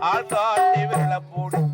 ஆள் காட்டி விரல போடு.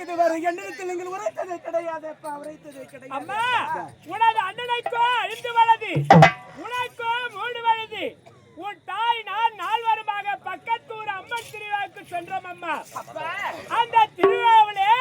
இதுவரை எண்ணத்தில் நீங்கள் உரைத்தது கிடையாது உரைத்தது கிடையாது. அம்மா உனது அண்ணனைக்கோ இந்து வலது. உனக்கோ மூடு வலது. உன் தாய் நான் நால்வருமாக பக்கத்தூர் அம்மன் திருவிழாவுக்கு சென்றோம் அம்மா. அந்த திருவிழாவிலே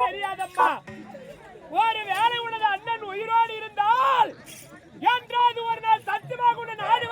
தெரியாதம்மா. ஒரு வேலை உள்ளது அண்ணன் உயிரோடு இருந்தால் என்றாவது ஒரு நாள் சத்தியமாக உன்னை நாடு